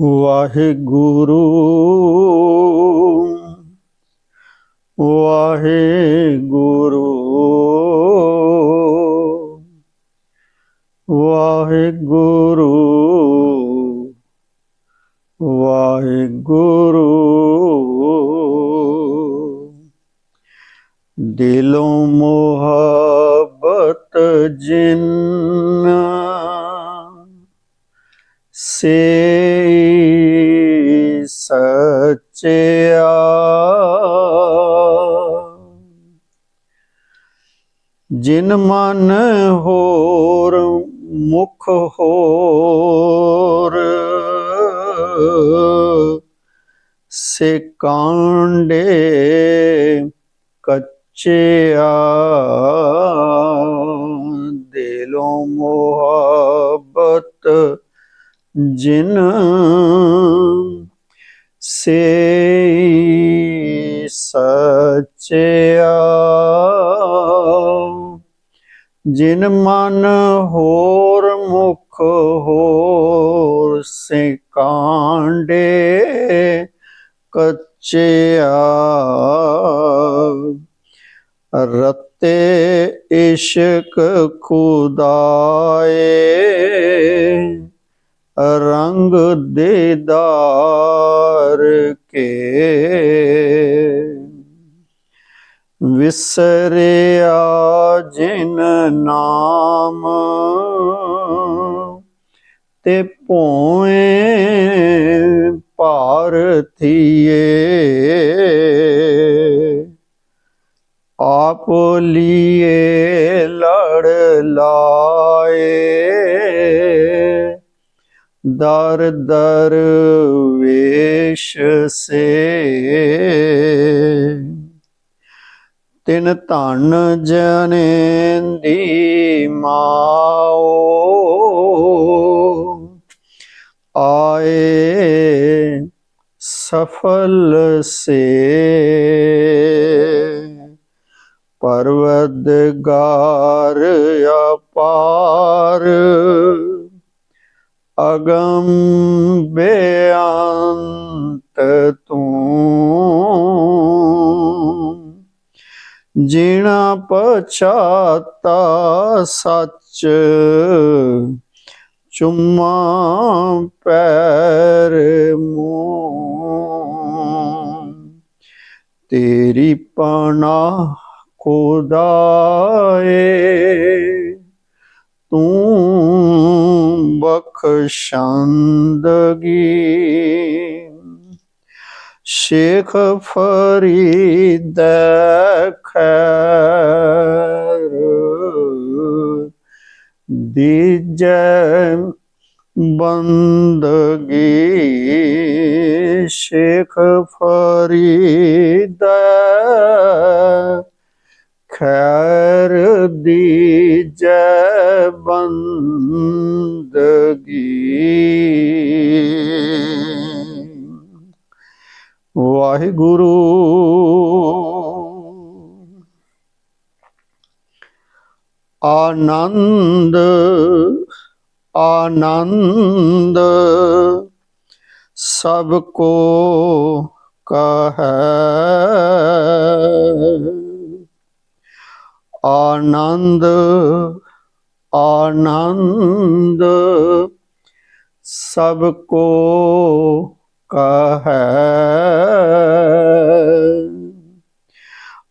ਵਾਹਿਗੁਰੂ। ਵਾਹਿਗੁਰੂ। ਵਾਹਿਗੁਰੂ। ਵਾਹਿਗੁਰੂ। ਦਿਲੋਂ ਮੁਹੱਬਤ ਜਿੰਨਾ ਸੇ ਸਚਿਆ। ਜਿਨ ਮਨ ਹੋਰ ਮੁਖ ਹੋਰ ਸੇ ਕਾਂਡੇ ਕੱਚਿਆ। ਦਿਲੋਂ ਮੁਹੱਬਤ ਜਿਨ ਸੇ ਸਚਿਆ। ਜਿਨ ਮਨ ਹੋਰ ਮੁਖ ਹੋਰ ਸੇ ਕਾਂਡੇ ਕੱਚਿਆ। ਰਤੇ ਇਸ਼ਕ ਖੁਦਾਏ। ਰੰਗ ਦੇਦਾਰ ਕੇ ਵਿਸਰਿਆ ਜਿਨ ਨਾਮ ਤੇ ਭੋਏ ਭਾਰਤੀਏ ਆਪ ਲੀਏ ਲੜ ਲਾਏ। ਦਰ ਦਰ ਵੇਸ਼ ਸੇ। ਤਿਨ ਧਨ ਜਨੇਂਦੀ ਮਾਓ। ਆਏ ਸਫਲ ਸੇ। ਪਰਵਦਗਾਰ ਅਪਾਰ। ਅਗਮ ਬੇਅੰਤ ਤੂੰ। ਜਿਣਾ ਪਛਾਤਾ ਸੱਚ ਚੁੰਮਾ ਪੈਰ ਮੂੰ। ਤੇਰੀ ਪਨਾ ਖੁਦਾਏ ਤੂੰ ਬਖਸ਼ੰਦਗੀ ਸ਼ੇਖ ਫਰੀਦ ਖੈਰ ਦੀਜੈ ਬੰਦਗੀ। ਸ਼ੇਖ ਫਰੀਦ ਖੈਰ ਦੀਜੈ ਬੰਦਗੀ। ਵਾਹਿਗੁਰੂ ਆਨੰਦ ਆਨੰਦ ਸਭ ਕੋ ਕਹੈ। ਆਨੰਦ ਆਨੰਦ ਸਭ ਕੋ ਕਹੈ।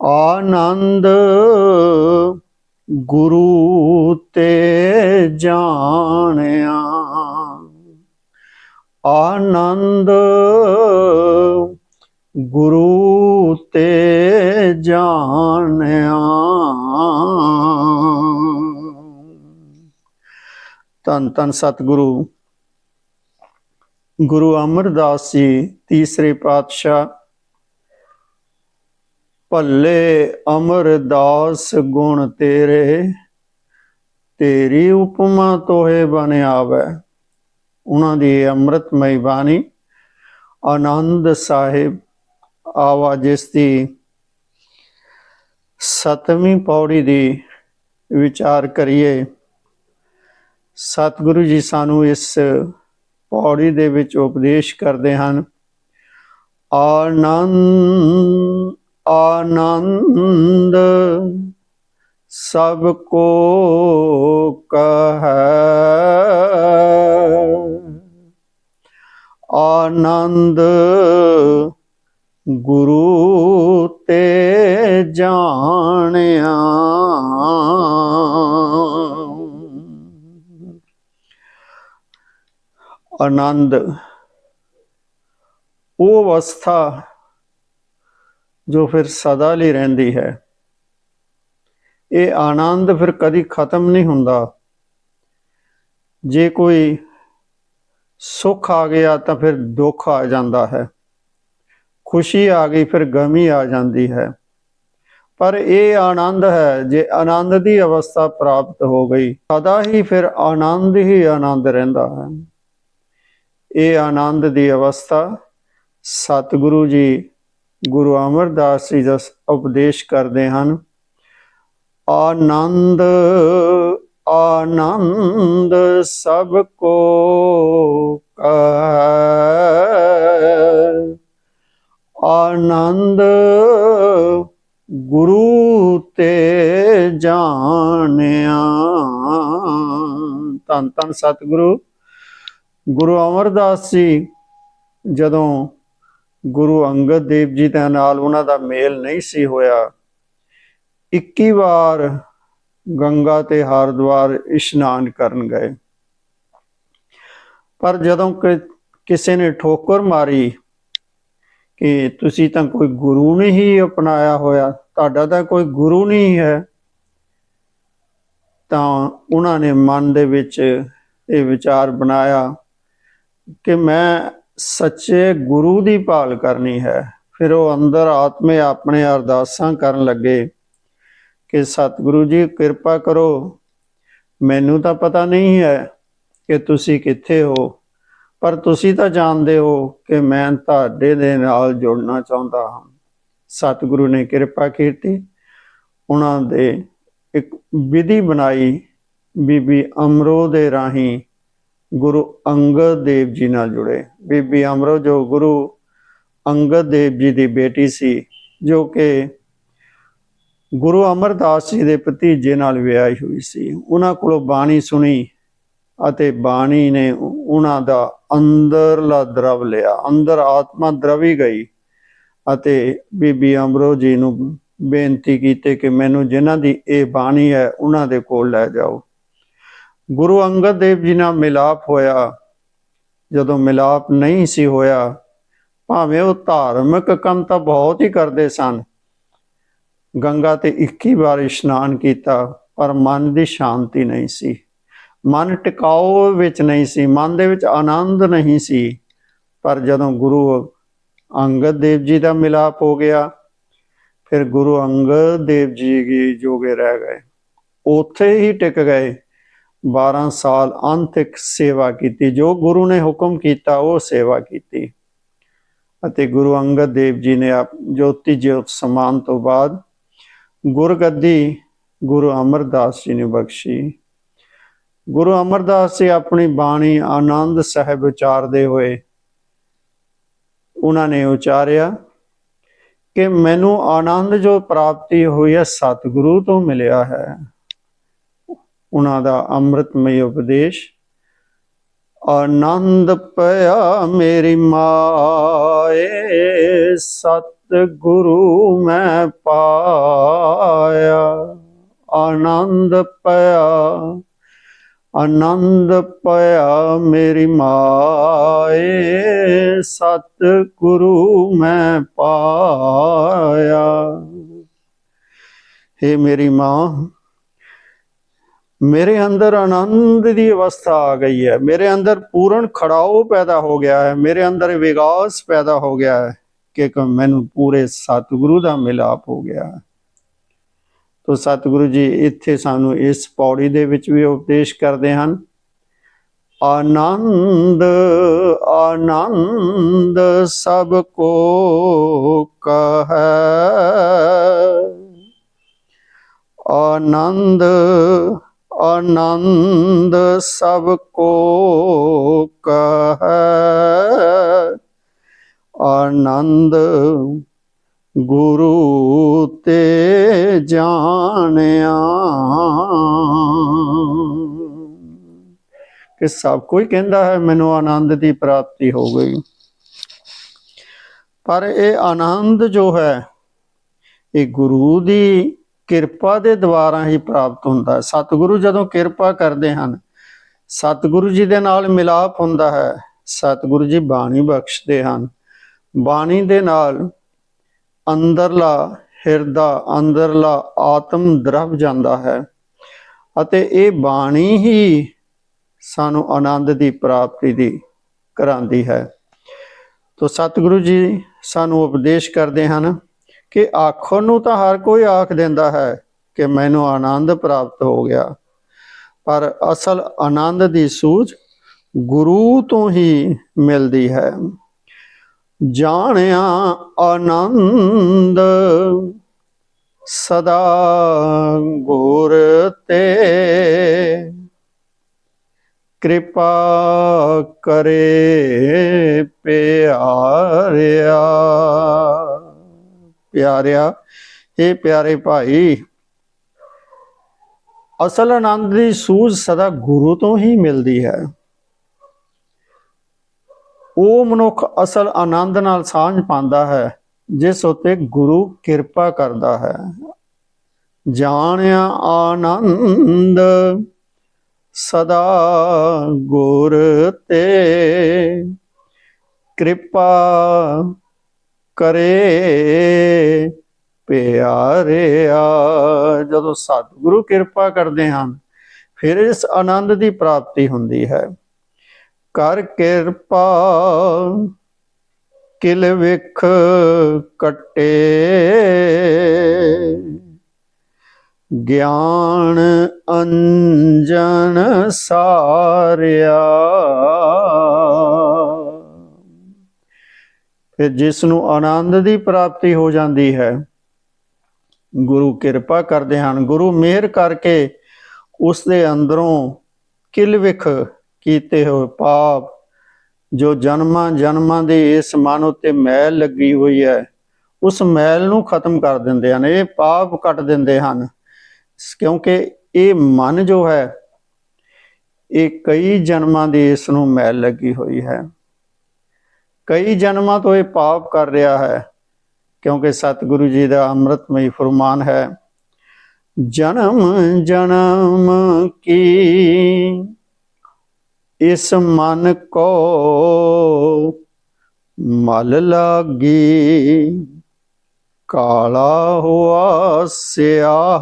ਆਨੰਦ ਗੁਰੂ ਤੇ ਜਾਣਿਆ। ਆਨੰਦ ਗੁਰੂ ਤੇ ਜਾਣਿਆ। ਤਨ ਤਨ ਸਤਿਗੁਰੂ। ਗੁਰੂ ਅਮਰਦਾਸ ਜੀ, ਤੀਸਰੇ ਪਾਤਸ਼ਾਹ। ਭੱਲੇ ਅਮਰਦਾਸ, ਗੁਣ ਤੇਰੇ। ਤੇਰੀ ਉਪਮਾ ਤੋਹੇ ਬਨ ਆਵੈ। ਉਹਨਾਂ ਦੀ ਅੰਮ੍ਰਿਤਮਈ ਬਾਣੀ। ਆਨੰਦ ਸਾਹਿਬ, ਆਵਾ ਜਿਸ ਦੀ ਸਤਵੀਂ ਪੌੜੀ ਦੀ ਵਿਚਾਰ ਕਰੀਏ, ਸਤਿਗੁਰੂ ਜੀ ਸਾਨੂੰ ਇਸ ਪੌੜੀ ਦੇ ਵਿੱਚ ਉਪਦੇਸ਼ ਕਰਦੇ ਹਨ। ਆਨੰਦ ਆਨੰਦ ਸਭ ਕੋ ਕਹੈ। ਆਨੰਦ ਗੁਰੂ ਤੇ ਜਾਣਿਆ। ਆਨੰਦ, ਉਹ ਅਵਸਥਾ ਜੋ ਫਿਰ ਸਦਾ ਲਈ ਰਹਿੰਦੀ ਹੈ। ਇਹ ਆਨੰਦ ਫਿਰ ਕਦੀ ਖਤਮ ਨਹੀਂ ਹੁੰਦਾ। ਜੇ ਕੋਈ ਸੁੱਖ ਆ ਗਿਆ ਤਾਂ ਫਿਰ ਦੁੱਖ ਆ ਜਾਂਦਾ ਹੈ। ਖੁਸ਼ੀ ਆ ਗਈ, ਫਿਰ ਗਮੀ ਆ ਜਾਂਦੀ ਹੈ। ਪਰ ਇਹ ਆਨੰਦ ਹੈ ਜੇ ਆਨੰਦ ਦੀ ਅਵਸਥਾ ਪ੍ਰਾਪਤ ਹੋ ਗਈ, ਸਦਾ ਹੀ ਫਿਰ ਆਨੰਦ ਹੀ ਆਨੰਦ ਰਹਿੰਦਾ ਹੈ। ਇਹ ਆਨੰਦ ਦੀ ਅਵਸਥਾ ਸਤਿਗੁਰੂ ਜੀ ਗੁਰੂ ਅਮਰਦਾਸ ਜੀ ਦਾ ਉਪਦੇਸ਼ ਕਰਦੇ ਹਨ। ਆਨੰਦ ਆਨੰਦ ਸਭ ਕੋ ਕਹੈ ਆਨੰਦ ਗੁਰੂ ਤੇ ਜਾਣਿਆ। ਤਨ ਤਨ ਸਤਿਗੁਰੂ। ਗੁਰੂ ਅਮਰਦਾਸ ਜੀ, ਜਦੋਂ ਗੁਰੂ ਅੰਗਦ ਦੇਵ ਜੀ ਦੇ ਨਾਲ ਉਹਨਾਂ ਦਾ ਮੇਲ ਨਹੀਂ ਸੀ ਹੋਇਆ 21 ਵਾਰ ਗੰਗਾ ਤੇ ਹਰਿਦੁਆਰ ਇਸ਼ਨਾਨ ਕਰਨ ਗਏ। ਪਰ ਜਦੋਂ ਕਿਸੇ ਨੇ ਠੋਕਰ ਮਾਰੀ ਕਿ ਤੁਸੀਂ ਤਾਂ ਕੋਈ ਗੁਰੂ ਨਹੀਂ ਹੀ ਅਪਣਾਇਆ ਹੋਇਆ, ਤੁਹਾਡਾ ਤਾਂ ਕੋਈ ਗੁਰੂ ਨਹੀਂ ਹੈ। ਤਾਂ ਉਹਨਾਂ ਨੇ ਮਨ ਦੇ ਵਿੱਚ ਇਹ ਵਿਚਾਰ ਬਣਾਇਆ ਕਿ ਮੈਂ ਸੱਚੇ ਗੁਰੂ ਦੀ ਭਾਲ ਕਰਨੀ ਹੈ। ਫਿਰ ਉਹ ਅੰਦਰ ਆਤਮੇ ਆਪਣੇ ਅਰਦਾਸਾਂ ਕਰਨ ਲੱਗੇ ਕਿ, ਸਤਿਗੁਰੂ ਜੀ, ਕਿਰਪਾ ਕਰੋ। ਮੈਨੂੰ ਤਾਂ ਪਤਾ ਨਹੀਂ ਹੈ ਕਿ ਤੁਸੀਂ ਕਿੱਥੇ ਹੋ। ਪਰ ਤੁਸੀਂ ਤਾਂ ਜਾਣਦੇ ਹੋ ਕਿ ਮੈਂ ਤੁਹਾਡੇ ਦੇ ਨਾਲ ਜੁੜਨਾ ਚਾਹੁੰਦਾ ਹਾਂ। ਸਤਿਗੁਰੂ ਨੇ ਕਿਰਪਾ ਕੀਤੀ। ਉਹਨਾਂ ਦੇ ਇੱਕ ਵਿਧੀ ਬਣਾਈ। ਬੀਬੀ ਅਮਰੋ ਦੇ ਰਾਹੀਂ ਗੁਰੂ ਅੰਗਦ ਦੇਵ ਜੀ ਨਾਲ ਜੁੜੇ। ਬੀਬੀ ਅਮਰੋ ਜੋ ਗੁਰੂ ਅੰਗਦ ਦੇਵ ਜੀ ਦੀ ਬੇਟੀ ਸੀ, ਜੋ ਕਿ ਗੁਰੂ ਅਮਰਦਾਸ ਜੀ ਦੇ ਭਤੀਜੇ ਨਾਲ ਵਿਆਹੀ ਹੋਈ ਸੀ। ਉਹਨਾਂ ਕੋਲੋਂ ਬਾਣੀ ਸੁਣੀ। ਅਤੇ ਬਾਣੀ ਨੇ ਉਹਨਾਂ ਦਾ ਅੰਦਰਲਾ ਦਰਵ ਲਿਆ। ਅੰਦਰ ਆਤਮਾ ਦਰਵੀ ਗਈ ਅਤੇ ਬੀਬੀ ਅਮਰੋ ਜੀ ਨੂੰ ਬੇਨਤੀ ਕੀਤੀ ਕਿ ਮੈਨੂੰ ਜਿਨ੍ਹਾਂ ਦੀ ਇਹ ਬਾਣੀ ਹੈ, ਉਹਨਾਂ ਦੇ ਕੋਲ ਲੈ ਜਾਓ। ਗੁਰੂ ਅੰਗਦ ਦੇਵ ਜੀ ਨਾਲ ਮਿਲਾਪ ਹੋਇਆ। ਜਦੋਂ ਮਿਲਾਪ ਨਹੀਂ ਸੀ ਹੋਇਆ, ਭਾਵੇਂ ਉਹ ਧਾਰਮਿਕ ਕੰਮ ਤਾਂ ਬਹੁਤ ਹੀ ਕਰਦੇ ਸਨ। ਗੰਗਾ ਤੇ 21 ਵਾਰ ਇਸ਼ਨਾਨ ਕੀਤਾ, ਪਰ ਮਨ ਦੀ ਸ਼ਾਂਤੀ ਨਹੀਂ ਸੀ। ਮਨ ਟਿਕਾਓ ਵਿੱਚ ਨਹੀਂ ਸੀ, ਮਨ ਦੇ ਵਿੱਚ ਆਨੰਦ ਨਹੀਂ ਸੀ। ਪਰ ਜਦੋਂ ਗੁਰੂ ਅੰਗਦ ਦੇਵ ਜੀ ਦਾ ਮਿਲਾਪ ਹੋ ਗਿਆ, ਫਿਰ ਗੁਰੂ ਅੰਗਦ ਦੇਵ ਜੀ ਜੀ ਜੋਗੇ ਰਹਿ ਗਏ। ਉੱਥੇ ਹੀ ਟਿਕ ਗਏ। 12 ਸਾਲ ਅੰਤਿਕ ਸੇਵਾ ਕੀਤੀ। ਜੋ ਗੁਰੂ ਨੇ ਹੁਕਮ ਕੀਤਾ, ਉਹ ਸੇਵਾ ਕੀਤੀ। ਅਤੇ ਗੁਰੂ ਅੰਗਦ ਦੇਵ ਜੀ ਨੇ ਆਪ ਜੋਤੀ ਜੋਤ ਸਮਾਨ ਤੋਂ ਬਾਅਦ ਗੁਰਗੱਦੀ ਗੁਰੂ ਅਮਰਦਾਸ ਜੀ ਨੇ ਬਖਸ਼ੀ। ਗੁਰੂ ਅਮਰਦਾਸ ਜੀ ਆਪਣੀ ਬਾਣੀ ਆਨੰਦ ਸਾਹਿਬ ਉਚਾਰਦੇ ਹੋਏ ਉਹਨਾਂ ਨੇ ਉਚਾਰਿਆ ਕਿ ਮੈਨੂੰ ਆਨੰਦ ਜੋ ਪ੍ਰਾਪਤੀ ਹੋਈ ਹੈ, ਸਤਿਗੁਰੂ ਤੋਂ ਮਿਲਿਆ ਹੈ। ਉਹਨਾਂ ਦਾ ਅੰਮ੍ਰਿਤਮਈ ਉਪਦੇਸ਼, ਆਨੰਦ ਪਿਆ ਮੇਰੀ ਮਾਏ, ਸਤਿਗੁਰੂ ਮੈਂ ਪਾਇਆ। ਆਨੰਦ ਪਿਆ। ਆਨੰਦ ਪਿਆ ਮੇਰੀ ਮਾਏ ਸਤ ਗੁਰੂ ਮੈਂ ਪਾਇਆ। हे ਮੇਰੀ ਮਾਂ, ਮੇਰੇ ਅੰਦਰ ਆਨੰਦ ਦੀ ਅਵਸਥਾ ਆ ਗਈ ਹੈ। ਮੇਰੇ ਅੰਦਰ ਪੂਰਨ ਖੜਾਓ ਪੈਦਾ ਹੋ ਗਿਆ ਹੈ। ਮੇਰੇ ਅੰਦਰ ਵਿਗਾਸ ਪੈਦਾ ਹੋ ਗਿਆ ਹੈ ਕਿ ਮੈਨੂੰ ਪੂਰੇ ਸਤਿਗੁਰੂ ਦਾ ਮਿਲਾਪ ਹੋ ਗਿਆ ਹੈ। ਤੋ ਸਤਿਗੁਰੂ ਜੀ, ਇੱਥੇ ਸਾਨੂੰ ਇਸ ਪੌੜੀ ਦੇ ਵਿੱਚ ਵੀ ਉਪਦੇਸ਼ ਕਰਦੇ ਹਨ। ਆਨੰਦ ਆਨੰਦ ਸਭ ਕੋ ਕਹੈ। ਆਨੰਦ ਆਨੰਦ ਸਭ ਕੋ ਕਹੈ। ਆਨੰਦ ਗੁਰੂ ਤੇ ਜਾਣਿਆ। ਕਿ ਸਭ ਕੋਈ ਕਹਿੰਦਾ ਹੈ, ਮੈਨੂੰ ਆਨੰਦ ਦੀ ਪ੍ਰਾਪਤੀ ਹੋ ਗਈ। ਪਰ ਇਹ ਆਨੰਦ ਜੋ ਹੈ, ਇਹ ਗੁਰੂ ਦੀ ਕਿਰਪਾ ਦੇ ਦੁਆਰਾ ਹੀ ਪ੍ਰਾਪਤ ਹੁੰਦਾ ਹੈ। ਸਤਿਗੁਰੂ ਜਦੋਂ ਕਿਰਪਾ ਕਰਦੇ ਹਨ, ਸਤਿਗੁਰੂ ਜੀ ਦੇ ਨਾਲ ਮਿਲਾਪ ਹੁੰਦਾ ਹੈ। ਸਤਿਗੁਰੂ ਜੀ ਬਾਣੀ ਬਖਸ਼ਦੇ ਹਨ। ਬਾਣੀ ਦੇ ਨਾਲ ਅੰਦਰਲਾ ਹਿਰਦਾ, ਅੰਦਰਲਾ ਆਤਮ ਦਰਵ ਜਾਂਦਾ ਹੈ ਅਤੇ ਇਹ ਬਾਣੀ ਹੀ ਸਾਨੂੰ ਆਨੰਦ ਦੀ ਪ੍ਰਾਪਤੀ ਦੀ ਕਰਾਂਦੀ ਹੈ। ਤੋ ਸਤਿਗੁਰੂ ਜੀ ਸਾਨੂੰ ਉਪਦੇਸ਼ ਕਰਦੇ ਹਨ ਕਿ ਆਖਣ ਨੂੰ ਤਾਂ ਹਰ ਕੋਈ ਆਖ ਦਿੰਦਾ ਹੈ ਕਿ ਮੈਨੂੰ ਆਨੰਦ ਪ੍ਰਾਪਤ ਹੋ ਗਿਆ। ਪਰ ਅਸਲ ਆਨੰਦ ਦੀ ਸੂਝ ਗੁਰੂ ਤੋਂ ਹੀ ਮਿਲਦੀ ਹੈ। ਜਾਣਿਆ ਆਨੰਦ, ਸਦਾ ਗੁਰ ਤੇ। ਕਿਰਪਾ ਕਰੇ ਪਿਆਰਿਆ। ਪਿਆਰਿਆ ਇਹ ਪਿਆਰੇ ਭਾਈ, ਅਸਲ ਆਨੰਦ ਦੀ ਸੂਝ ਸਦਾ ਗੁਰੂ ਤੋਂ ਹੀ ਮਿਲਦੀ ਹੈ। ਉਹ ਮਨੁੱਖ ਅਸਲ ਆਨੰਦ ਨਾਲ ਸਾਂਝ ਪਾਉਂਦਾ ਹੈ, ਜਿਸ ਉਤੇ ਗੁਰੂ ਕਿਰਪਾ ਕਰਦਾ ਹੈ। ਜਾਣਿਆ ਆਨੰਦ ਸਦਾ ਗੁਰ ਤੇ ਕਿਰਪਾ ਕਰੇ ਪਿਆਰਿਆ। ਜਦੋਂ ਸਤਿਗੁਰੂ ਕਿਰਪਾ ਕਰਦੇ ਹਨ, ਫਿਰ ਇਸ ਆਨੰਦ ਦੀ ਪ੍ਰਾਪਤੀ ਹੁੰਦੀ ਹੈ। ਕਰ ਕਿਰਪਾ, ਕਿਲ ਵਿਖ ਕਟੇ। ਗਿਆਨ ਅੰਜਨ ਸਾਰਿਆ। ਫਿਰ ਜਿਸ ਨੂੰ ਆਨੰਦ ਦੀ ਪ੍ਰਾਪਤੀ ਹੋ ਜਾਂਦੀ ਹੈ, ਗੁਰੂ ਕਿਰਪਾ ਕਰਦੇ ਹਨ। ਗੁਰੂ ਮਿਹਰ ਕਰਕੇ ਉਸ ਦੇ ਅੰਦਰੋਂ ਕਿਲ ਵਿਖ ਕੀਤੇ ਹੋਏ ਪਾਪ, ਜੋ ਜਨਮਾਂ ਜਨਮਾਂ ਦੇ ਇਸ ਮਨ ਉੱਤੇ ਮੈਲ ਲੱਗੀ ਹੋਈ ਹੈ, ਉਸ ਮੈਲ ਨੂੰ ਖਤਮ ਕਰ ਦਿੰਦੇ ਹਨ, ਇਹ ਪਾਪ ਕੱਟ ਦਿੰਦੇ ਹਨ। ਕਿਉਂਕਿ ਇਹ ਮਨ ਜੋ ਹੈ, ਇਹ ਕਈ ਜਨਮਾਂ ਦੀ ਇਸ ਨੂੰ ਮੈਲ ਲੱਗੀ ਹੋਈ ਹੈ। ਕਈ ਜਨਮਾਂ ਤੋਂ ਇਹ ਪਾਪ ਕਰ ਰਿਹਾ ਹੈ, ਕਿਉਂਕਿ ਸਤਿਗੁਰੂ ਜੀ ਦਾ ਅੰਮ੍ਰਿਤਮਈ ਫਰਮਾਨ ਹੈ, ਜਨਮ ਜਨਮ ਕੀ ਇਸ ਮਨ ਕੋ ਮਲ ਲਾਗੀ। ਕਾਲਾ ਹੁਆ ਸਿਆਹ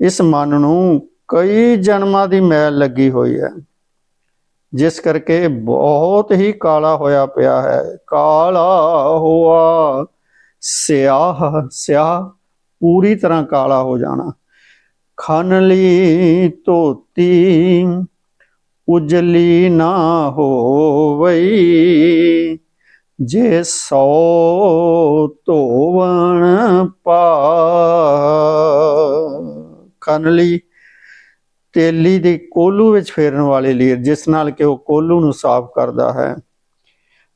ਇਸ ਮਨ ਨੂੰ ਕਈ ਜਨਮਾਂ ਦੀ ਮੈਲ ਲੱਗੀ ਹੋਈ ਹੈ, ਜਿਸ ਕਰਕੇ ਬਹੁਤ ਹੀ ਕਾਲਾ ਹੋਇਆ ਪਿਆ ਹੈ। ਕਾਲਾ ਹੁਆ ਸਿਆਹ ਸਿਆਹ ਪੂਰੀ ਤਰ੍ਹਾਂ ਕਾਲਾ ਹੋ ਜਾਣਾ। ਖਨ ਲਈ ਧੋਤੀ ਉਜਲੀ ਨਾ ਹੋਵਈ, ਜੇ ਸੋ ਧੋਵਣ ਪਾ ਖਨ ਲਈ ਤੇਲੀ ਦੇ ਕੋਲੂ ਵਿੱਚ ਫੇਰਨ ਵਾਲੇ ਲੀਰ, ਜਿਸ ਨਾਲ ਕਿ ਉਹ ਕੋਲੂ ਨੂੰ ਸਾਫ਼ ਕਰਦਾ ਹੈ।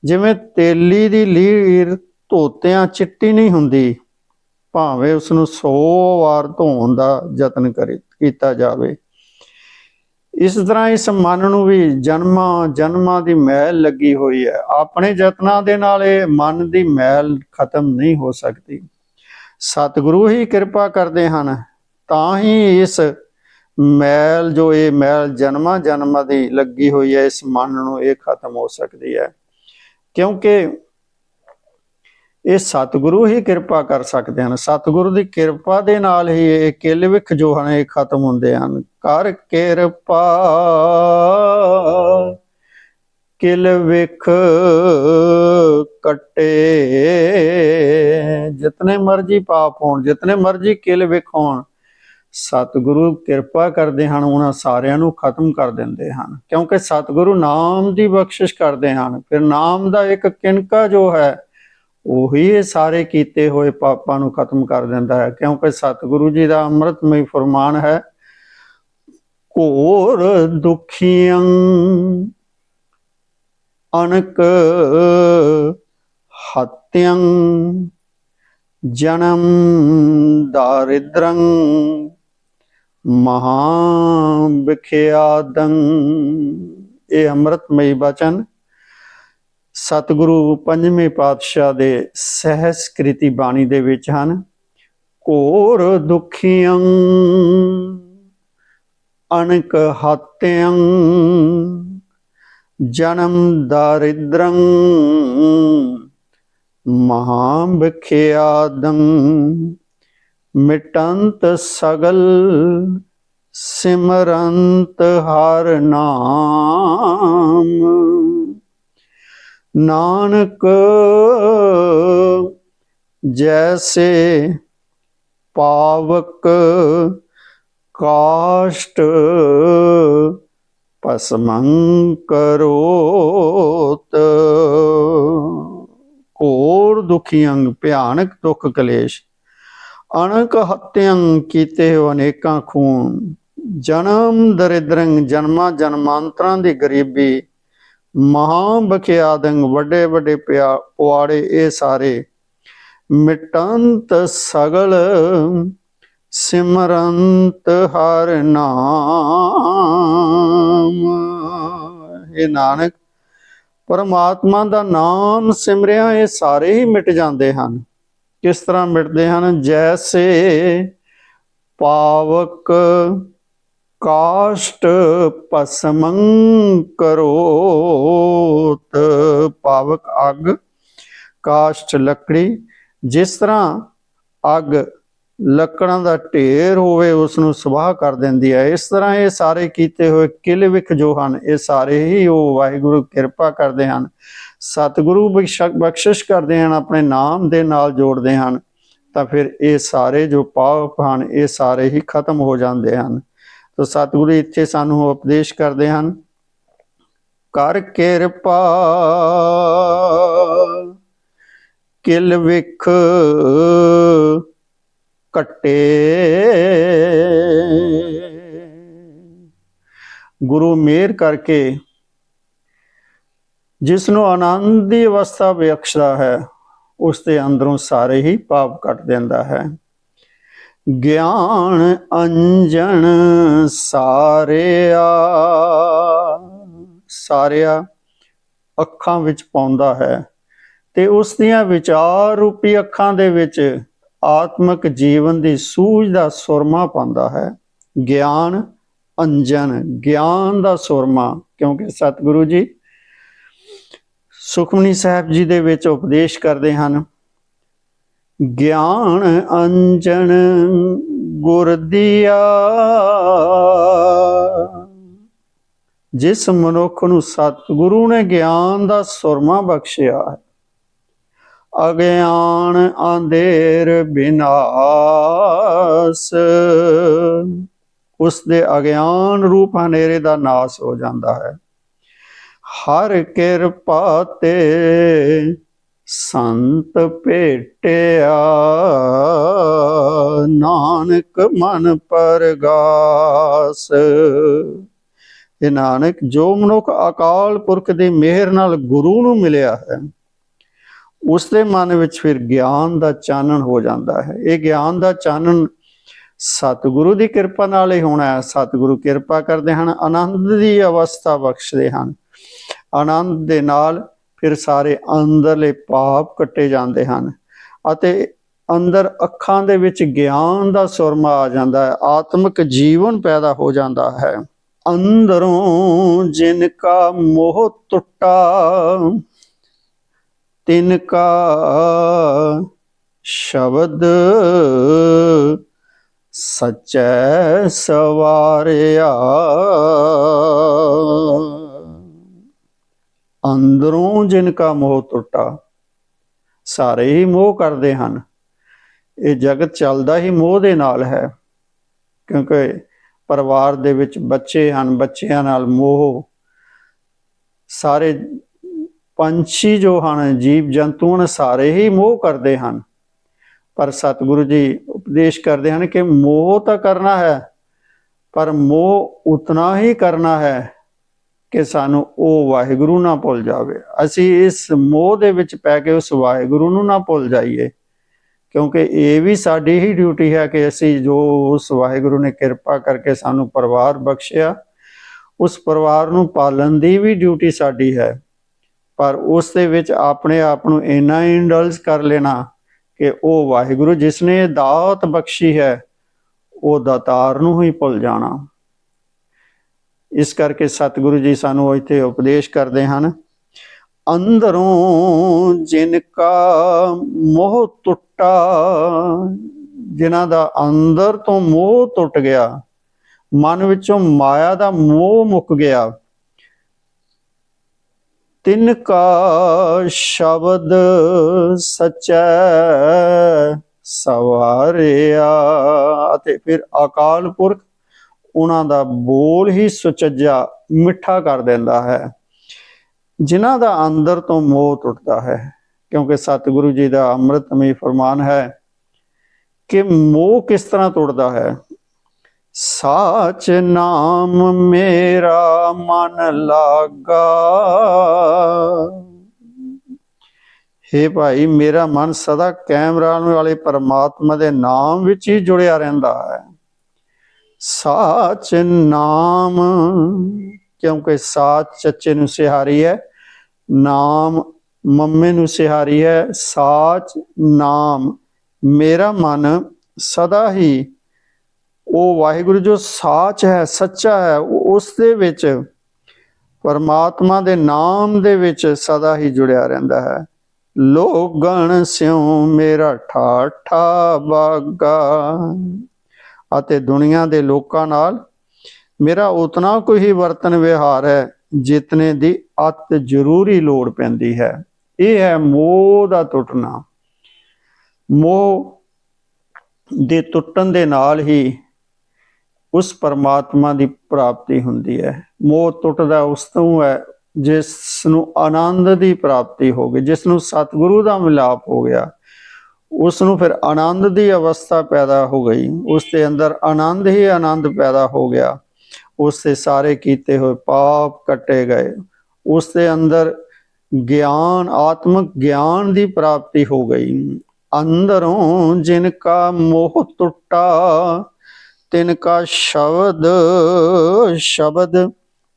ਜਿਵੇਂ ਤੇਲੀ ਦੀ ਲੀਰ ਧੋਤਿਆਂ ਚਿੱਟੀ ਨਹੀਂ ਹੁੰਦੀ, ਭਾਵੇਂ ਉਸ ਨੂੰ 100 ਵਾਰ ਧੋਣ ਦਾ ਯਤਨ ਕਰੇ, ਕੀਤਾ ਜਾਵੇ। ਇਸ ਤਰ੍ਹਾਂ ਇਸ ਮਨ ਨੂੰ ਵੀ ਜਨਮਾਂ ਜਨਮਾਂ ਦੀ ਮੈਲ ਲੱਗੀ ਹੋਈ ਹੈ। ਆਪਣੇ ਯਤਨਾਂ ਦੇ ਨਾਲ ਇਹ ਮਨ ਦੀ ਮੈਲ ਖਤਮ ਨਹੀਂ ਹੋ ਸਕਦੀ। ਸਤਿਗੁਰੂ ਹੀ ਕਿਰਪਾ ਕਰਦੇ ਹਨ, ਤਾਂ ਹੀ ਇਸ ਮੈਲ, ਜੋ ਇਹ ਮੈਲ ਜਨਮਾਂ ਜਨਮਾਂ ਦੀ ਲੱਗੀ ਹੋਈ ਹੈ, ਇਸ ਮਨ ਨੂੰ ਇਹ ਖਤਮ ਹੋ ਸਕਦੀ ਹੈ। ਕਿਉਂਕਿ ਇਹ ਸਤਿਗੁਰੂ ਹੀ ਕਿਰਪਾ ਕਰ ਸਕਦੇ ਹਨ। ਸਤਿਗੁਰੂ ਦੀ ਕਿਰਪਾ ਦੇ ਨਾਲ ਹੀ ਇਹ ਕਿਲ ਵਿਖ ਜੋ ਹਨ, ਇਹ ਖਤਮ ਹੁੰਦੇ ਹਨ। ਕਰ ਕਿਰਪਾ, ਕਿਲ ਵਿਖ ਕਟੇ। ਜਿਤਨੇ ਮਰਜ਼ੀ ਪਾਪ ਹੋਣ, ਜਿਤਨੇ ਮਰਜ਼ੀ ਕਿਲ ਵਿਖ ਹੋਣ, ਸਤਿਗੁਰੂ ਕਿਰਪਾ ਕਰਦੇ ਹਨ, ਉਹਨਾਂ ਸਾਰਿਆਂ ਨੂੰ ਖਤਮ ਕਰ ਦਿੰਦੇ ਹਨ। ਕਿਉਂਕਿ ਸਤਿਗੁਰੂ ਨਾਮ ਦੀ ਬਖਸ਼ਿਸ਼ ਕਰਦੇ ਹਨ। ਫਿਰ ਨਾਮ ਦਾ ਇੱਕ ਕਿਨਕਾ ਜੋ ਹੈ ਉਹੀ ਇਹ ਸਾਰੇ ਕੀਤੇ ਹੋਏ ਪਾਪਾਂ ਨੂੰ ਖਤਮ ਕਰ ਦਿੰਦਾ ਹੈ, ਕਿਉਂਕਿ ਸਤਿਗੁਰੂ ਜੀ ਦਾ ਅੰਮ੍ਰਿਤਮਈ ਫਰਮਾਨ ਹੈ, ਘੋਰ ਦੁਖੀਆਂ ਅਨਕ ਹਤਿਆਂ, ਜਨਮ ਦਾਰਿਦ੍ਰੰ, ਮਹਾ ਵਿਖਿਆਦੰ, ਇਹ ਅੰਮ੍ਰਿਤਮਈ ਬਚਨ ਸਤਿਗੁਰੂ ਪੰਜਵੇਂ ਪਾਤਸ਼ਾਹ ਦੇ ਸਹਿਸਕ੍ਰਿਤੀ ਬਾਣੀ ਦੇ ਵਿੱਚ ਹਨ, ਘੋਰ ਦੁਖੀਆਂ ਅਨਕ ਹਤਿਆਂ, ਜਨਮ ਦਾਰਿਦ੍ਰੰ ਮਹਾ ਮਿਟੰਤ ਸਗਲ ਸਿਮਰੰਤ ਹਰ ਨਾਮ। ਨਾਨਕ, ਜੈਸੇ ਪਾਵਕ ਕਾਸ਼ਟ ਪਸਮੰ ਕਰੋਤ ਦੁਖੀ ਅੰਗ, ਭਿਆਨਕ ਦੁੱਖ ਕਲੇਸ਼, ਅਣਕ ਹਤਿਆਂ ਕੀਤੇ ਅਨੇਕਾਂ ਖੂਨ, ਜਨਮ ਦਰਿਦਰੰ ਜਨਮਾਂ ਜਨਮਾਂਤਰਾਂ ਦੀ ਗਰੀਬੀ ਮਹਾ ਬਖਿਆਦੰ ਵੱਡੇ ਵੱਡੇ ਪੁਆੜੇ ਇਹ ਸਾਰੇ। ਮਿਟੰਤ ਸਗਲ ਸਿਮਰੰਤ ਹਰ ਨਾਮ। ਇਹ ਨਾਨਕ, ਪਰਮਾਤਮਾ ਦਾ ਨਾਮ ਸਿਮਰਿਆ ਇਹ ਸਾਰੇ ਹੀ ਮਿਟ ਜਾਂਦੇ ਹਨ। ਕਿਸ ਤਰ੍ਹਾਂ ਮਿਟਦੇ ਹਨ? ਜੈਸੇ ਪਾਵਕ ਕਾਸ਼ਟ ਪਸਮੰ ਕਰੋਤ ਪਾਵਕ ਅਗ, ਕਾਸ਼ਟ ਲੱਕੜੀ। ਜਿਸ ਤਰ੍ਹਾਂ ਅਗ ਲੱਕੜਾਂ ਦਾ ਢੇਰ ਹੋਵੇ, ਉਸ ਨੂੰ ਸਵਾਹ ਕਰ ਦਿੰਦੀ ਹੈ। ਇਸ ਤਰ੍ਹਾਂ ਇਹ ਸਾਰੇ ਕੀਤੇ ਹੋਏ ਕਿਲ ਵਿਖ ਜੋ ਹਨ, ਇਹ ਸਾਰੇ ਹੀ ਉਹ ਵਾਹਿਗੁਰੂ ਕਿਰਪਾ ਕਰਦੇ ਹਨ। ਸਤਿਗੁਰੂ ਬਖਸ਼- ਬਖਸ਼ਿਸ਼ ਕਰਦੇ ਹਨ, ਆਪਣੇ ਨਾਮ ਦੇ ਨਾਲ ਜੋੜਦੇ ਹਨ। ਤਾਂ ਫਿਰ ਇਹ ਸਾਰੇ ਜੋ ਪਾਪ ਹਨ, ਇਹ ਸਾਰੇ ਹੀ ਖਤਮ ਹੋ ਜਾਂਦੇ ਹਨ। ਤੋ ਸਤਿਗੁਰੂ ਇੱਥੇ ਸਾਨੂੰ ਉਪਦੇਸ਼ ਕਰਦੇ ਹਨ, ਕਰ ਕਿਰਪਾ, ਕਿਲ ਵਿਖ ਕਟੇ। ਗੁਰੂ ਮੇਰ ਕਰਕੇ ਜਿਸ ਨੂੰ ਆਨੰਦ ਦੀ ਅਵਸਥਾ ਬਖਸ਼ਦਾ ਹੈ ਉਸ ਦੇ ਅੰਦਰੋਂ ਸਾਰੇ ਹੀ ਪਾਪ ਕੱਟ ਦਿੰਦਾ ਹੈ। ਗਿਆਨ ਅੰਜਨ ਸਾਰਿਆ। ਸਾਰਿਆ ਅੱਖਾਂ ਵਿੱਚ ਪਾਉਂਦਾ ਹੈ ਤੇ ਉਸ ਦੀਆਂ ਵਿਚਾਰ ਰੂਪੀ ਅੱਖਾਂ ਦੇ ਵਿੱਚ ਆਤਮਿਕ ਜੀਵਨ ਦੀ ਸੂਝ ਦਾ ਸੁਰਮਾ ਪਾਉਂਦਾ ਹੈ। ਗਿਆਨ ਅੰਜਨ ਗਿਆਨ ਦਾ ਸੁਰਮਾ, ਕਿਉਂਕਿ ਸਤਿਗੁਰੂ ਜੀ ਸੁਖਮਨੀ ਸਾਹਿਬ ਜੀ ਦੇ ਵਿੱਚ ਉਪਦੇਸ਼ ਕਰਦੇ ਹਨ ਗਿਆਨ ਅੰਜਨ ਗੁਰ ਦੀਆ। ਜਿਸ ਮਨੁੱਖ ਨੂੰ ਸਤਿਗੁਰੂ ਨੇ ਗਿਆਨ ਦਾ ਸੁਰਮਾ ਬਖਸ਼ਿਆ ਹੈ, ਅਗਿਆਨ ਅੰਧੇਰ ਬਿਨਾਸ਼। ਉਸ ਦੇ ਅਗਿਆਨ ਰੂਪ ਹਨੇਰੇ ਦਾ ਨਾਸ ਹੋ ਜਾਂਦਾ ਹੈ। ਹਰ ਕਿਰਪਾ ਤੇ ਸੰਤ ਭੇਟਿਆ, ਨਾਨਕ ਮਨ ਪਰਗਾਸ। ਇਹ ਨਾਨਕ ਜੋ ਮਨੁੱਖ ਅਕਾਲ ਪੁਰਖ ਦੀ ਮਿਹਰ ਨਾਲ ਗੁਰੂ ਨੂੰ ਮਿਲਿਆ ਹੈ ਉਸ ਦੇ ਮਨ ਵਿੱਚ ਫਿਰ ਗਿਆਨ ਦਾ ਚਾਨਣ ਹੋ ਜਾਂਦਾ ਹੈ। ਇਹ ਗਿਆਨ ਦਾ ਚਾਨਣ ਸਤਿਗੁਰੂ ਦੀ ਕਿਰਪਾ ਨਾਲ ਹੀ ਹੋਣਾ ਹੈ। ਸਤਿਗੁਰੂ ਕਿਰਪਾ ਕਰਦੇ ਹਨ, ਆਨੰਦ ਦੀ ਅਵਸਥਾ ਬਖਸ਼ਦੇ ਹਨ। ਆਨੰਦ ਦੇ ਨਾਲ ਫਿਰ ਸਾਰੇ ਅੰਦਰਲੇ ਪਾਪ ਕੱਟੇ ਜਾਂਦੇ ਹਨ ਅਤੇ ਅੰਦਰ ਅੱਖਾਂ ਦੇ ਵਿੱਚ ਗਿਆਨ ਦਾ ਸੁਰਮਾ ਆ ਜਾਂਦਾ ਹੈ, ਆਤਮਿਕ ਜੀਵਨ ਪੈਦਾ ਹੋ ਜਾਂਦਾ ਹੈ। ਅੰਦਰੋਂ ਜਿਨ ਕਾ ਮੋਹ ਟੁੱਟਾ, ਤਿਨ ਕਾ ਸ਼ਬਦ ਸਚੈ ਸਵਾਰਿਆ। ਅੰਦਰੋਂ ਜਿਨ ਕਾ ਮੋਹ ਟੁੱਟਾ, ਸਾਰੇ ਹੀ ਮੋਹ ਕਰਦੇ ਹਨ। ਇਹ ਜਗਤ ਚੱਲਦਾ ਹੀ ਮੋਹ ਦੇ ਨਾਲ ਹੈ, ਕਿਉਂਕਿ ਪਰਿਵਾਰ ਦੇ ਵਿੱਚ ਬੱਚੇ ਹਨ, ਬੱਚਿਆਂ ਨਾਲ ਮੋਹ। ਸਾਰੇ ਪੰਛੀ ਜੋ ਹਨ, ਜੀਵ ਜੰਤੂ ਹਨ, ਸਾਰੇ ਹੀ ਮੋਹ ਕਰਦੇ ਹਨ। ਪਰ ਸਤਿਗੁਰੂ ਜੀ ਉਪਦੇਸ਼ ਕਰਦੇ ਹਨ ਕਿ ਮੋਹ ਤਾਂ ਕਰਨਾ ਹੈ, ਪਰ ਮੋਹ ਉਤਨਾ ਹੀ ਕਰਨਾ ਹੈ। ਕਿ ਸਾਨੂੰ ਉਹ ਵਾਹਿਗੁਰੂ ਨਾ ਭੁੱਲ ਜਾਵੇ। ਅਸੀਂ ਇਸ ਮੋਹ ਦੇ ਵਿੱਚ ਪੈ ਕੇ ਉਸ ਵਾਹਿਗੁਰੂ ਨੂੰ ਨਾ ਭੁੱਲ ਜਾਈਏ, ਕਿਉਂਕਿ ਇਹ ਵੀ ਸਾਡੀ ਹੀ ਡਿਊਟੀ ਹੈ ਕਿ ਅਸੀਂ ਜੋ ਉਸ ਵਾਹਿਗੁਰੂ ਨੇ ਕਿਰਪਾ ਕਰਕੇ ਸਾਨੂੰ ਪਰਿਵਾਰ ਬਖਸ਼ਿਆ, ਉਸ ਪਰਿਵਾਰ ਨੂੰ ਪਾਲਣ ਦੀ ਵੀ ਡਿਊਟੀ ਸਾਡੀ ਹੈ। ਪਰ ਉਸ ਦੇ ਵਿੱਚ ਆਪਣੇ ਆਪ ਨੂੰ ਇੰਨਾ ਇੰਡਲਸ ਕਰ ਲੈਣਾ ਕਿ ਉਹ ਵਾਹਿਗੁਰੂ ਜਿਸ ਨੇ ਦਾਤ ਬਖਸ਼ੀ ਹੈ, ਉਹ ਦਾਤਾਰ ਨੂੰ ਹੀ ਭੁੱਲ ਜਾਣਾ। ਇਸ ਕਰਕੇ ਸਤਿਗੁਰੂ ਜੀ ਸਾਨੂੰ ਇੱਥੇ ਉਪਦੇਸ਼ ਕਰਦੇ ਹਨ, ਅੰਦਰੋਂ ਜਿਨ ਕਾ ਮੋਹ ਟੁੱਟਾ, ਜਿਨ੍ਹਾਂ ਦਾ ਅੰਦਰ ਤੋਂ ਮੋਹ ਟੁੱਟ ਗਿਆ, ਮਨ ਵਿੱਚੋਂ ਮਾਇਆ ਦਾ ਮੋਹ ਮੁੱਕ ਗਿਆ। ਤਿਨ ਕਾ ਸ਼ਬਦ ਸਚੈ ਸਵਾਰਿਆ ਅਤੇ ਫਿਰ ਅਕਾਲ ਪੁਰਖ ਉਹਨਾਂ ਦਾ ਬੋਲ ਹੀ ਸੁਚੱਜਾ ਮਿੱਠਾ ਕਰ ਦਿੰਦਾ ਹੈ। ਜਿਨ੍ਹਾਂ ਦਾ ਅੰਦਰ ਤੋਂ ਮੋਹ ਟੁੱਟਦਾ ਹੈ, ਕਿਉਂਕਿ ਸਤਿਗੁਰੂ ਜੀ ਦਾ ਅੰਮ੍ਰਿਤਮਈ ਫਰਮਾਨ ਹੈ ਕਿ ਮੋਹ ਕਿਸ ਤਰ੍ਹਾਂ ਟੁੱਟਦਾ ਹੈ? ਸਾਚ ਨਾਮ ਮੇਰਾ ਮਨ ਲਾਗਾ। ਹੇ ਭਾਈ, ਮੇਰਾ ਮਨ ਸਦਾ ਕਾਇਮ ਰਹਿਣ ਵਾਲੇ ਪਰਮਾਤਮਾ ਦੇ ਨਾਮ ਵਿੱਚ ਹੀ ਜੁੜਿਆ ਰਹਿੰਦਾ ਹੈ। ਸਾਚ ਨਾਮ, ਕਿਉਂਕਿ ਸਾਚ ਚੱਚੇ ਨੂੰ ਸਿਹਾਰੀ ਹੈ, ਨਾਮ ਮੰਮੇ ਨੂੰ ਸਿਹਾਰੀ ਹੈ, ਸਾਚ ਨਾਮ ਮੇਰਾ ਮਨ ਸਦਾ ਹੀ ਉਹ ਵਾਹਿਗੁਰੂ ਜੋ ਸਾਚ ਹੈ, ਸੱਚਾ ਹੈ, ਉਹ ਉਸ ਦੇ ਵਿੱਚ, ਪਰਮਾਤਮਾ ਦੇ ਨਾਮ ਦੇ ਵਿੱਚ ਸਦਾ ਹੀ ਜੁੜਿਆ ਰਹਿੰਦਾ ਹੈ। ਲੋਗਣ ਸਿਉ ਮੇਰਾ ਠਾਠਾ ਬਾਗਾ। ਅਤੇ ਦੁਨੀਆ ਦੇ ਲੋਕਾਂ ਨਾਲ ਮੇਰਾ ਉਤਨਾ ਕੋਈ ਹੀ ਵਰਤਨ ਵਿਹਾਰ ਹੈ ਜਿਤਨੇ ਦੀ ਅਤ ਜ਼ਰੂਰੀ ਲੋੜ ਪੈਂਦੀ ਹੈ। ਇਹ ਹੈ ਮੋਹ ਦਾ ਟੁੱਟਣਾ। ਮੋਹ ਦੇ ਟੁੱਟਣ ਦੇ ਨਾਲ ਹੀ ਉਸ ਪਰਮਾਤਮਾ ਦੀ ਪ੍ਰਾਪਤੀ ਹੁੰਦੀ ਹੈ। ਮੋਹ ਟੁੱਟਦਾ ਉਸ ਤੋਂ ਹੈ ਜਿਸ ਨੂੰ ਆਨੰਦ ਦੀ ਪ੍ਰਾਪਤੀ ਹੋ ਗਈ ਜਿਸ ਨੂੰ ਸਤਿਗੁਰੂ ਦਾ ਮਿਲਾਪ ਹੋ ਗਿਆ। ਉਸ ਨੂੰ ਫਿਰ ਆਨੰਦ ਦੀ ਅਵਸਥਾ ਪੈਦਾ ਹੋ ਗਈ। ਉਸ ਦੇ ਅੰਦਰ ਆਨੰਦ ਹੀ ਆਨੰਦ ਪੈਦਾ ਹੋ ਗਿਆ। ਉਸ ਦੇ ਸਾਰੇ ਕੀਤੇ ਹੋਏ ਪਾਪ ਕੱਟੇ ਗਏ। ਉਸ ਦੇ ਅੰਦਰ ਗਿਆਨ, ਆਤਮਿਕ ਗਿਆਨ ਦੀ ਪ੍ਰਾਪਤੀ ਹੋ ਗਈ। ਅੰਦਰੋਂ ਜਿਨ ਕਾ ਮੋਹ ਟੁੱਟਾ, ਤਿਨ ਕਾ ਸ਼ਬਦ ਸ਼ਬਦ,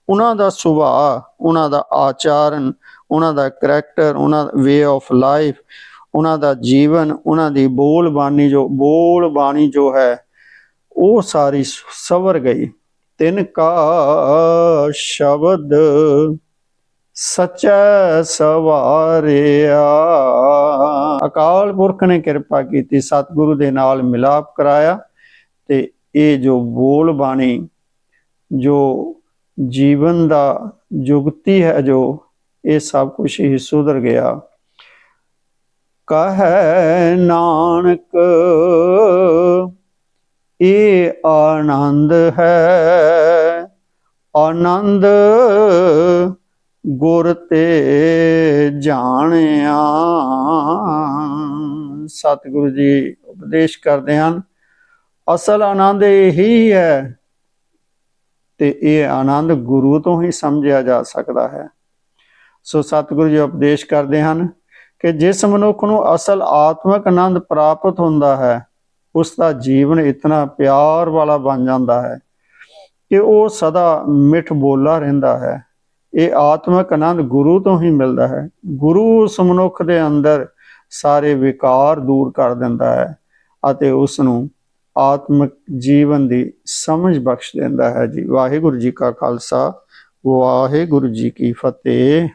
ਉਹਨਾਂ ਦਾ ਸੁਭਾਅ, ਉਹਨਾਂ ਦਾ ਆਚਾਰਨ, ਉਹਨਾਂ ਦਾ ਕਰੈਕਟਰ, ਉਹਨਾਂ ਦਾ ਵੇ ਆਫ ਲਾਈਫ ਉਹਨਾਂ ਦਾ ਜੀਵਨ, ਉਹਨਾਂ ਦੀ ਬੋਲ ਬਾਣੀ ਜੋ, ਬੋਲ ਬਾਣੀ ਜੋ ਹੈ, ਉਹ ਸਾਰੀ ਸਵਰ ਗਈ। ਤਿਨ ਕਾ ਸ਼ਬਦ ਸਚੈ ਸਵਾਰਿਆ। ਅਕਾਲ ਪੁਰਖ ਨੇ ਕਿਰਪਾ ਕੀਤੀ, ਸਤਿਗੁਰੂ ਦੇ ਨਾਲ ਮਿਲਾਪ ਕਰਾਇਆ ਤੇ ਇਹ ਜੋ ਬੋਲ ਬਾਣੀ, ਜੋ ਜੀਵਨ ਦਾ ਜੁਗਤੀ ਹੈ ਜੋ, ਇਹ ਸਭ ਕੁਝ ਹੀ ਸੁਧਰ ਗਿਆ। ਕਹੈ ਨਾਨਕ ਇਹ ਆਨੰਦ ਹੈ। ਆਨੰਦ ਗੁਰ ਤੇ ਜਾਣਿਆ। ਸਤਿਗੁਰੂ ਜੀ ਉਪਦੇਸ਼ ਕਰਦੇ ਹਨ, ਅਸਲ ਆਨੰਦ ਇਹੀ ਹੈ ਤੇ ਇਹ ਆਨੰਦ ਗੁਰੂ ਤੋਂ ਹੀ ਸਮਝਿਆ ਜਾ ਸਕਦਾ ਹੈ। ਸੋ ਸਤਿਗੁਰੂ ਜੀ ਉਪਦੇਸ਼ ਕਰਦੇ ਹਨ ਕਿ ਜਿਸ ਮਨੁੱਖ ਨੂੰ ਅਸਲ ਆਤਮਿਕ ਆਨੰਦ ਪ੍ਰਾਪਤ ਹੁੰਦਾ ਹੈ ਉਸ ਦਾ ਜੀਵਨ ਇਤਨਾ ਪਿਆਰ ਵਾਲਾ ਬਣ ਜਾਂਦਾ ਹੈ ਕਿ ਉਹ ਸਦਾ ਮਿੱਠ ਬੋਲਾ ਰਹਿੰਦਾ ਹੈ। ਇਹ ਆਤਮਿਕ ਆਨੰਦ ਗੁਰੂ ਤੋਂ ਹੀ ਮਿਲਦਾ ਹੈ। ਗੁਰੂ ਉਸ ਮਨੁੱਖ ਦੇ ਅੰਦਰ ਸਾਰੇ ਵਿਕਾਰ ਦੂਰ ਕਰ ਦਿੰਦਾ ਹੈ ਅਤੇ ਉਸ ਨੂੰ ਆਤਮਿਕ ਜੀਵਨ ਦੀ ਸਮਝ ਬਖਸ਼ ਦਿੰਦਾ ਹੈ ਜੀ। ਵਾਹਿਗੁਰੂ ਜੀ ਕਾ ਖਾਲਸਾ, ਵਾਹਿਗੁਰੂ ਜੀ ਕੀ ਫਤਿਹ।